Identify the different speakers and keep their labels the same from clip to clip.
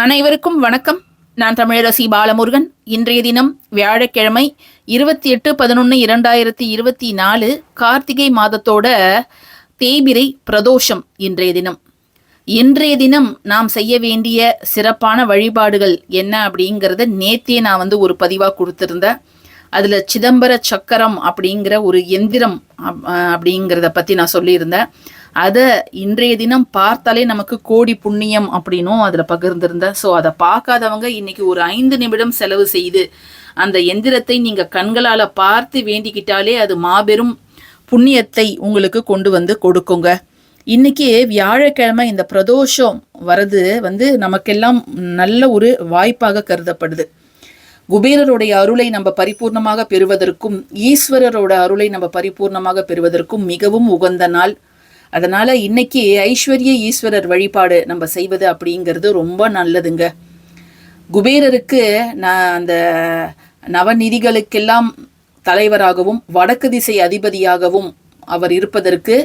Speaker 1: அனைவருக்கும் வணக்கம். நான் தமிழரசி பாலமுருகன். இன்றைய தினம் வியாழக்கிழமை இருபத்தி எட்டு பதினொன்று இரண்டாயிரத்தி இருபத்தி நாலு கார்த்திகை மாதத்தோட தேய்பிரை பிரதோஷம் இன்றைய தினம். இன்றைய தினம் நாம் செய்ய வேண்டிய சிறப்பான வழிபாடுகள் என்ன அப்படிங்கிறத நேத்தே நான் வந்து ஒரு பதிவாக கொடுத்துருந்தேன். அதில் சிதம்பர சக்கரம் அப்படிங்கிற ஒரு எந்திரம் அப்படிங்கிறத பற்றி நான் சொல்லியிருந்தேன். அதை இன்றைய தினம் பார்த்தாலே நமக்கு கோடி புண்ணியம் அப்படின்னும் அதில் பகிர்ந்திருந்தேன் ஸோ அதை பார்க்காதவங்க இன்னைக்கு ஒரு ஐந்து நிமிடம் செலவு செய்து அந்த எந்திரத்தை நீங்கள் கண்களால் பார்த்து வேண்டிக்கிட்டாலே அது மாபெரும் புண்ணியத்தை உங்களுக்கு கொண்டு வந்து கொடுக்குங்க. இன்னைக்கு வியாழக்கிழமை இந்த பிரதோஷம் வர்றது வந்து நமக்கெல்லாம் நல்ல ஒரு வாய்ப்பாக கருதப்படுது. குபேரருடைய அருளை நம்ம பரிபூர்ணமாக பெறுவதற்கும் ஈஸ்வரரோட அருளை நம்ம பரிபூர்ணமாக பெறுவதற்கும் மிகவும் உகந்த நாள். அதனால இன்னைக்கு ஐஸ்வர்ய ஈஸ்வரர் வழிபாடு நம்ம செய்வது அப்படிங்கிறது ரொம்ப நல்லதுங்க. குபேரருக்கு நான் அந்த நவநிதிகளுக்கெல்லாம் தலைவராகவும் வடக்கு திசை அதிபதியாகவும் அவர் இருப்பதற்கு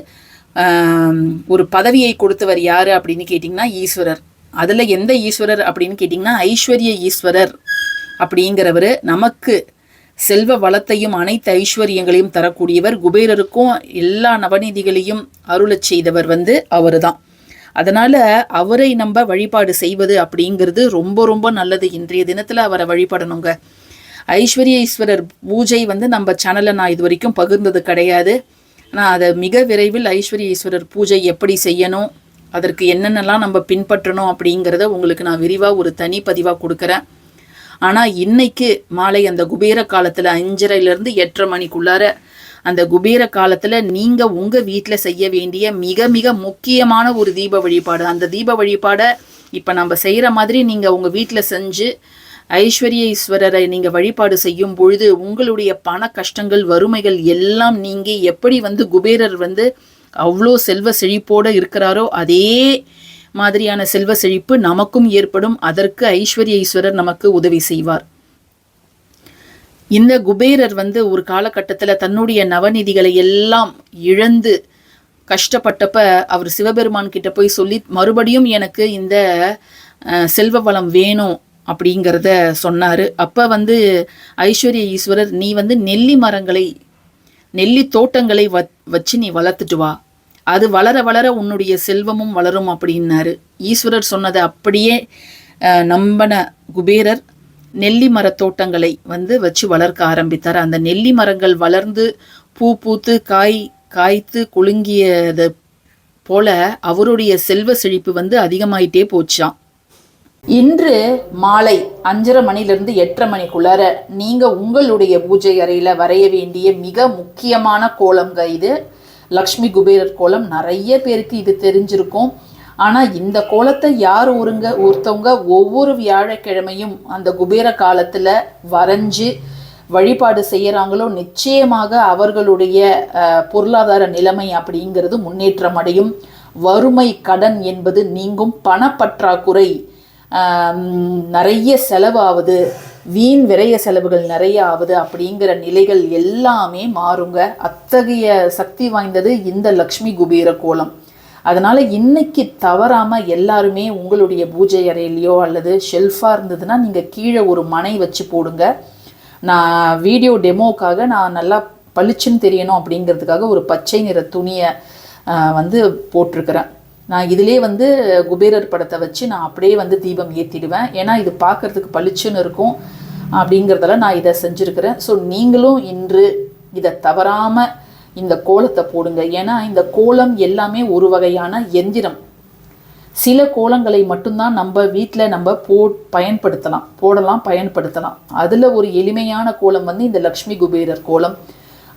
Speaker 1: ஒரு பதவியை கொடுத்தவர் யார் அப்படின்னு கேட்டிங்கன்னா ஈஸ்வரர். அதில் எந்த ஈஸ்வரர் அப்படின்னு கேட்டிங்கன்னா ஐஸ்வர்ய ஈஸ்வரர் அப்படிங்கிறவர். நமக்கு செல்வ வளத்தையும் அனைத்து ஐஸ்வர்யங்களையும் தரக்கூடியவர். குபேரருக்கும் எல்லா நவநீதிகளையும் அருளச் செய்தவர் வந்து அவர்தான். அதனால அவரை நம்ம வழிபாடு செய்வது அப்படிங்கிறது ரொம்ப ரொம்ப நல்லது. இன்றைய தினத்துல அவரை வழிபடணுங்க. ஐஸ்வர்ய ஈஸ்வரர் பூஜை வந்து நம்ம சேனலில் நான் இது வரைக்கும் பகிர்ந்தது கிடையாது. நான் அதை மிக விரைவில் ஐஸ்வர்ய ஈஸ்வரர் பூஜை எப்படி செய்யணும் அதற்கு என்னென்னலாம் நம்ம பின்பற்றணும் அப்படிங்கிறத உங்களுக்கு நான் விரிவாக ஒரு தனி பதிவாக கொடுக்குறேன். ஆனால் இன்னைக்கு மாலை அந்த குபேர காலத்தில் அஞ்சரைலேருந்து எட்டரை மணிக்குள்ளார அந்த குபேர காலத்தில் நீங்கள் உங்கள் வீட்டில் செய்ய வேண்டிய மிக மிக முக்கியமான ஒரு தீப வழிபாடு. அந்த தீப வழிபாடை இப்போ நம்ம செய்கிற மாதிரி நீங்கள் உங்கள் வீட்டில் செஞ்சு ஐஸ்வர்ய ஈஸ்வரரை நீங்கள் வழிபாடு செய்யும் பொழுது உங்களுடைய பண கஷ்டங்கள் வறுமைகள் எல்லாம் நீங்கி எப்படி வந்து குபேரர் வந்து அவ்வளோ செல்வ செழிப்போடு இருக்கிறாரோ அதே மாதிரியான செல்வ செழிப்பு நமக்கும் ஏற்படும். அதற்கு ஐஸ்வர்ய ஈஸ்வரர் நமக்கு உதவி செய்வார். இந்த குபேரர் வந்து ஒரு காலகட்டத்தில் தன்னுடைய நவநிதிகளை எல்லாம் இழந்து கஷ்டப்பட்டப்ப அவர் சிவபெருமான் கிட்ட போய் சொல்லி மறுபடியும் எனக்கு இந்த செல்வ வளம் வேணும் அப்படிங்கிறத சொன்னார். அப்போ வந்து ஐஸ்வர்ய ஈஸ்வரர் நீ வந்து நெல்லி மரங்களை நெல்லி தோட்டங்களை வ வச்சு நீ வளர்த்துட்டு வா. அது வளர வளர உன்னுடைய செல்வமும் வளரும் அப்படின்னாரு. ஈஸ்வரர் சொன்னதை அப்படியே நம்பன குபேரர் நெல்லி மரத்தோட்டங்களை வந்து வச்சு வளர்க்க ஆரம்பித்தார். அந்த நெல்லி மரங்கள் வளர்ந்து பூ பூத்து காய் காய்த்து குலுங்கியது போல அவருடைய செல்வ செழிப்பு வந்து அதிகமாயிட்டே போச்சாம். இன்று மாலை அஞ்சரை மணிலிருந்து எட்டரை மணிக்குள்ளார நீங்க உங்களுடைய பூஜை அறையில வரைய வேண்டிய மிக முக்கியமான கோலம்ங்க இது. லக்ஷ்மி குபேரர் கோலம் நிறைய பேருக்கு இது தெரிஞ்சிருக்கும். ஆனால் இந்த கோலத்தை யார் ஒருங்க ஒருத்தவங்க ஒவ்வொரு வியாழக்கிழமையும் அந்த குபேர காலத்தில் வரைஞ்சு வழிபாடு செய்கிறாங்களோ நிச்சயமாக அவர்களுடைய பொருளாதார நிலைமை அப்படிங்கிறது முன்னேற்றம் அடையும். வறுமை கடன் என்பது நீங்கும் பணப்பற்றாக்குறை நிறைய செலவாகுது வீண் விரைய செலவுகள் நிறைய ஆகுது அப்படிங்கிற நிலைகள் எல்லாமே மாறுங்க. அத்தகைய சக்தி வாய்ந்தது இந்த லக்ஷ்மி குபேர கோலம். அதனால் இன்னைக்கு தவறாமல் எல்லாருமே உங்களுடைய பூஜை அறையிலையோ அல்லது ஷெல்ஃபாக இருந்ததுன்னா நீங்கள் கீழே ஒரு மனை வச்சு போடுங்க. நான் வீடியோ டெமோக்காக நான் நல்லா பளிச்சுன்னு தெரியணும் அப்படிங்கிறதுக்காக ஒரு பச்சை நிற துணியை வந்து போட்டிருக்கிறேன். நான் இதிலே வந்து குபேரர் படத்தை வச்சு நான் அப்படியே வந்து தீபம் ஏற்றிடுவேன் ஏன்னா இது பார்க்கறதுக்கு பளிச்சுன்னு இருக்கும் அப்படிங்கிறதால நான் இதை செஞ்சுருக்கிறேன். ஸோ நீங்களும் இன்று இதை தவறாமல் இந்த கோலத்தை போடுங்க. ஏன்னா இந்த கோலம் எல்லாமே ஒரு வகையான எந்திரம். சில கோலங்களை மட்டும்தான் நம்ம வீட்டில் நம்ம போ பயன்படுத்தலாம். போடலாம் பயன்படுத்தலாம். அதில் ஒரு எளிமையான கோலம் வந்து இந்த லக்ஷ்மி குபேரர் கோலம்.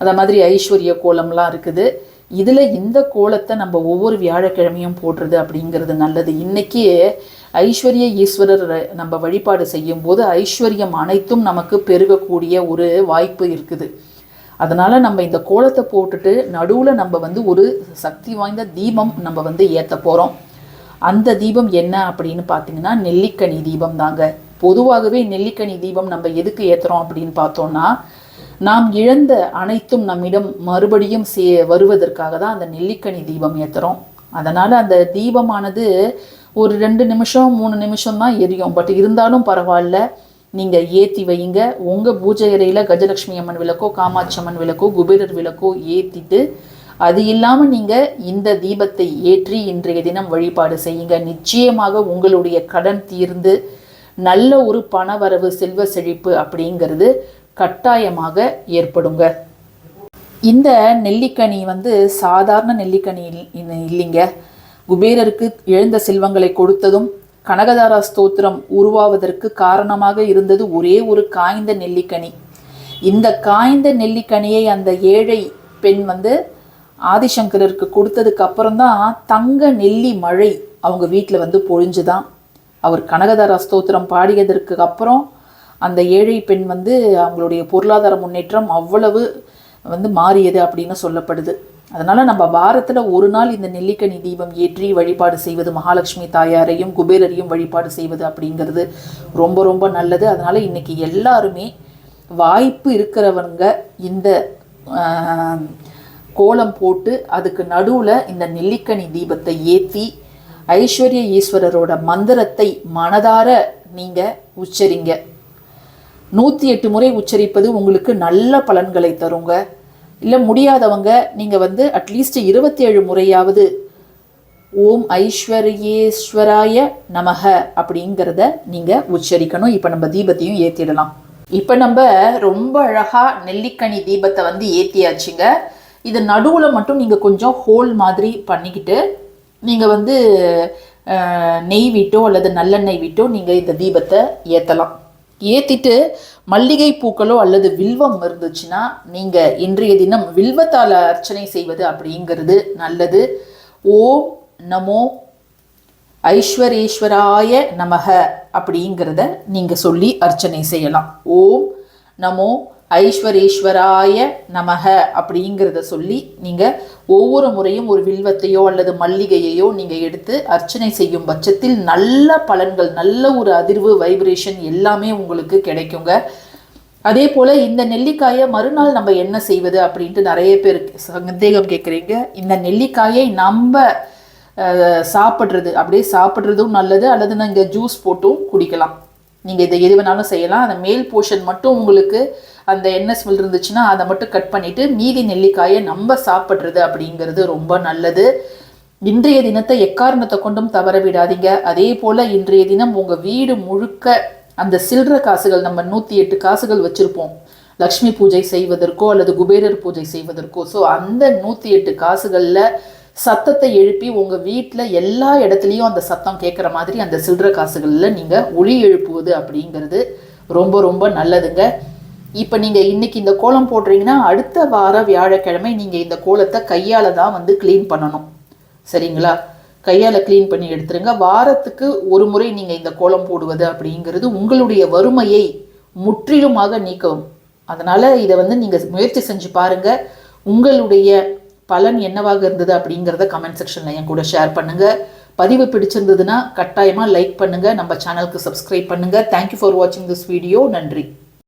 Speaker 1: அந்த மாதிரி ஐஸ்வர்ய கோலம்லாம் இருக்குது. இதில் இந்த கோலத்தை நம்ம ஒவ்வொரு வியாழக்கிழமையும் போடுறது அப்படிங்கிறது நல்லது. இன்றைக்கி ஐஸ்வர்ய ஈஸ்வரர் நம்ம வழிபாடு செய்யும் போது ஐஸ்வர்யம் அனைத்தும் நமக்கு பெருகக்கூடிய ஒரு வாய்ப்பு இருக்குது. அதனால் நம்ம இந்த கோலத்தை போட்டுட்டு நடுவில் நம்ம வந்து ஒரு சக்தி வாய்ந்த தீபம் நம்ம வந்து ஏற்ற போகிறோம் அந்த தீபம் என்ன அப்படின்னு பார்த்தீங்கன்னா நெல்லிக்கனி தீபம் தாங்க. பொதுவாகவே நெல்லிக்கனி தீபம் நம்ம எதுக்கு ஏற்றுறோம் அப்படின்னு பார்த்தோன்னா நாம் இழந்த அனைத்தும் நம்மிடம் மறுபடியும் சே வருவதற்காக தான் அந்த நெல்லிக்கனி தீபம் ஏற்றுறோம் அதனால் அந்த தீபமானது ஒரு ரெண்டு நிமிஷம் மூணு நிமிஷம் தான் எரியும். பட் இருந்தாலும் பரவாயில்ல. நீங்கள் ஏற்றி வைங்க. உங்கள் பூஜை அறையில் கஜலட்சுமி அம்மன் விளக்கோ காமாட்சி அம்மன் விளக்கோ குபேரர் விளக்கோ ஏற்றிட்டு அது இல்லாமல் நீங்கள் இந்த தீபத்தை ஏற்றி இன்றைய தினம் வழிபாடு செய்யுங்க. நிச்சயமாக உங்களுடைய கடன் தீர்ந்து நல்ல ஒரு பணவரவு செல்வ செழிப்பு அப்படிங்கிறது கட்டாயமாக ஏற்படுங்க. இந்த நெல்லிக்கனி வந்து சாதாரண நெல்லிக்கனி இல்- இல்லைங்க. குபேரருக்கு எழுந்த செல்வங்களை கொடுத்ததும் கனகதாரா ஸ்தோத்திரம் உருவாவதற்கு காரணமாக இருந்தது ஒரே ஒரு காய்ந்த நெல்லிக்கனி. இந்த காய்ந்த நெல்லிக்கனியை அந்த ஏழை பெண் வந்து ஆதிசங்கரருக்கு கொடுத்ததுக்கு அப்புறம்தான் தங்க நெல்லி மழை அவங்க வீட்டில் வந்து பொழிஞ்சுதான். அவர் கனகதாரா ஸ்தோத்திரம் பாடியதற்கு அப்புறம் அந்த ஏழை பெண் வந்து அவங்களுடைய பொருளாதார முன்னேற்றம் அவ்வளவு வந்து மாறியது அப்படின்னு சொல்லப்படுது. அதனால் நம்ம வாரத்தில் ஒரு நாள் இந்த நெல்லிக்கனி தீபம் ஏற்றி வழிபாடு செய்வது மகாலட்சுமி தாயாரையும் குபேரரையும் வழிபாடு செய்வது அப்படிங்கிறது ரொம்ப ரொம்ப நல்லது. அதனால் இன்னைக்கு எல்லாருமே வாய்ப்பு இருக்கிறவங்க இந்த கோலம் போட்டு அதுக்கு நடுவில் இந்த நெல்லிக்கனி தீபத்தை ஏற்றி ஐஸ்வர்ய ஈஸ்வரரோட மந்திரத்தை மனதார நீங்கள் உச்சரிங்க. நூற்றி எட்டு முறை உச்சரிப்பது உங்களுக்கு நல்ல பலன்களை தருங்க. இல்லை முடியாதவங்க நீங்கள் வந்து அட்லீஸ்ட் இருபத்தி ஏழு முறையாவது ஓம் ஐஸ்வர்யேஸ்வராய நமக அப்படிங்கிறத நீங்கள் உச்சரிக்கணும். இப்போ நம்ம தீபத்தையும் ஏற்றிடலாம் இப்போ நம்ம ரொம்ப அழகாக நெல்லிக்கனி தீபத்தை வந்து ஏற்றியாச்சுங்க இது நடுவில் மட்டும் நீங்கள் கொஞ்சம் ஹோல் மாதிரி பண்ணிக்கிட்டு நீங்கள் வந்து நெய் விட்டோ அல்லது நல்லெண்ணெய் விட்டோ நீங்கள் இந்த தீபத்தை ஏற்றலாம் ஏற்றிட்டு மல்லிகை பூக்களோ அல்லது வில்வம் இருந்துச்சுன்னா நீங்கள் இன்றைய தினம் வில்வத்தால் அர்ச்சனை செய்வது அப்படிங்கிறது நல்லது. ஓம் நமோ ஐஸ்வரேஸ்வராய நமக அப்படிங்கிறத நீங்கள் சொல்லி அர்ச்சனை செய்யலாம். ஓம் நமோ ஐஸ்வரேஸ்வராய நமக அப்படிங்கிறத சொல்லி நீங்கள் ஒவ்வொரு முறையும் ஒரு வில்வத்தையோ அல்லது மல்லிகையையோ நீங்கள் எடுத்து அர்ச்சனை செய்யும் பட்சத்தில் நல்ல பலன்கள் நல்ல ஒரு அதிர்வு வைப்ரேஷன் எல்லாமே உங்களுக்கு கிடைக்குங்க. அதே போல் இந்த நெல்லிக்காயை மறுநாள் நம்ம என்ன செய்வது அப்படின்ட்டு நிறைய பேர் சந்தேகம் கேட்குறீங்க. இந்த நெல்லிக்காயை நம்ம சாப்பிட்றது அப்படியே சாப்பிட்றதும் நல்லது அல்லது நாங்கள் ஜூஸ் போட்டும் குடிக்கலாம். நீங்கள் இதை எது வேணாலும் செய்யலாம். அந்த மேல் போர்ஷன் மட்டும் உங்களுக்கு அந்த எண்ணெய் ஸ்மெல் இருந்துச்சுன்னா அதை மட்டும் கட் பண்ணிவிட்டு மீதி நெல்லிக்காயை நம்ம சாப்பிட்றது அப்படிங்கிறது ரொம்ப நல்லது. இன்றைய தினத்தை எக்காரணத்தை கொண்டும் தவற விடாதீங்க. அதே போல் இன்றைய தினம் உங்கள் வீடு முழுக்க அந்த சில்லற காசுகள் நம்ம நூற்றி எட்டு காசுகள் வச்சுருப்போம். லக்ஷ்மி பூஜை செய்வதற்கோ அல்லது குபேரர் பூஜை செய்வதற்கோ. ஸோ அந்த நூற்றி எட்டு காசுகளில் சத்தத்தை எழுப்பி உங்கள் வீட்டில் எல்லா இடத்துலையும் அந்த சத்தம் கேட்குற மாதிரி அந்த சில்லற காசுகளில் நீங்கள் ஒளி எழுப்புவது அப்படிங்கிறது ரொம்ப ரொம்ப நல்லதுங்க. இப்போ நீங்கள் இன்னைக்கு இந்த கோலம் போடுறீங்கன்னா அடுத்த வார வியாழக்கிழமை நீங்கள் இந்த கோலத்தை கையால் தான் வந்து க்ளீன் பண்ணணும். சரிங்களா? கையால் க்ளீன் பண்ணி எடுத்துருங்க. வாரத்துக்கு ஒரு முறை நீங்கள் இந்த கோலம் போடுவது அப்படிங்கிறது உங்களுடைய வறுமையை முற்றிலுமாக நீக்கவும். அதனால் இதை வந்து நீங்கள் முயற்சி செஞ்சு பாருங்கள் உங்களுடைய பலன் என்னவாக இருந்தது அப்படிங்கிறத கமெண்ட் செக்ஷனில் என் கூட ஷேர் பண்ணுங்கள் பதிவு பிடிச்சிருந்ததுன்னா கட்டாயமாக லைக் பண்ணுங்கள் நம்ம சேனலுக்கு சப்ஸ்கிரைப் பண்ணுங்கள் தேங்க்யூ ஃபார் வாட்சிங் திஸ் வீடியோ நன்றி.